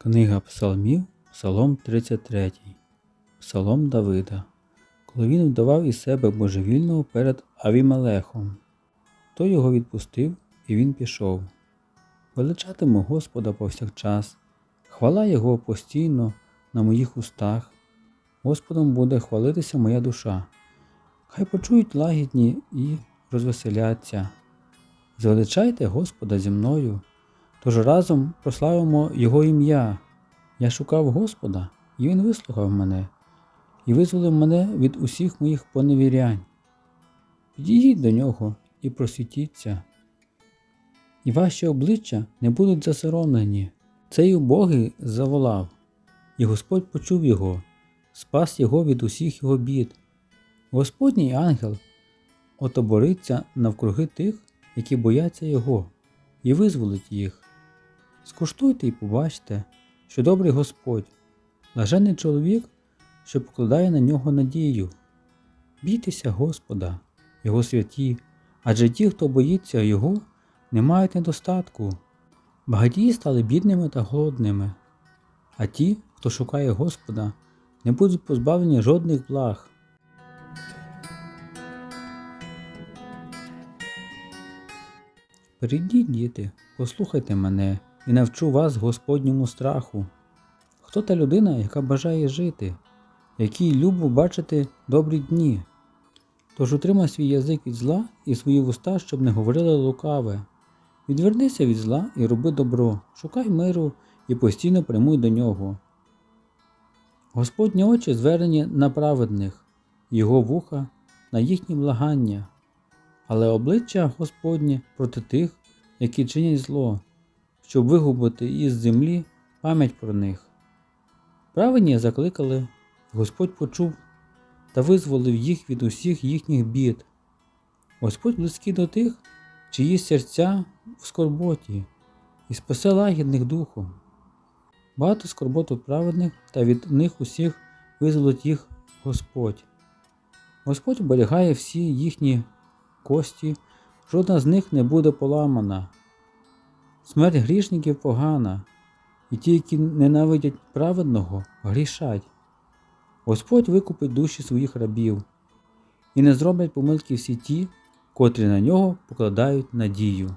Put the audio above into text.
Книга Псалмів, Псалом 33, Псалом Давида, коли він вдавав із себе божевільного перед Авімелехом. Той його відпустив, і він пішов. Величатиму Господа повсякчас, хвала Його постійно на моїх устах. Господом буде хвалитися моя душа. Хай почують лагідні і розвеселяться. Звеличайте Господа зі мною, тож разом прославимо Його ім'я. Я шукав Господа, і Він вислухав мене, і визволив мене від усіх моїх поневірянь. Підійдіть до нього і просвітіться, і ваші обличчя не будуть засоромлені. Цей убогий заволав, і Господь почув його, спас його від усіх його бід. Господній ангел отобориться навкруги тих, які бояться Його, і визволить їх. Скуштуйте і побачте, що добрий Господь, блажений чоловік, що покладає на нього надію. Бійтеся Господа, Його святі, адже ті, хто боїться Його, не мають недостатку. Багатії стали бідними та голодними, а ті, хто шукає Господа, не будуть позбавлені жодних благ. Прийдіть, діти, послухайте мене і навчу вас Господньому страху. Хто та людина, яка бажає жити, якій любо бачити добрі дні? Тож утримай свій язик від зла і свої вуста, щоб не говорили лукаве. Відвернися від зла і роби добро, шукай миру і постійно прямуй до нього. Господні очі звернені на праведних, його вуха на їхні благання але обличчя Господнє проти тих, які чинять зло, щоб вигубити із землі пам'ять про них. Праведні закликали, Господь почув та визволив їх від усіх їхніх бід. Господь близький до тих, чиї серця в скорботі, і спасе лагідних духом. Багато скорботу праведних, та від них усіх визволить їх Господь. Господь оберігає всі їхні кості, жодна з них не буде поламана. Смерть грішників погана, і ті, які ненавидять праведного, грішать. Господь викупить душі своїх рабів, і не зроблять помилки всі ті, котрі на нього покладають надію.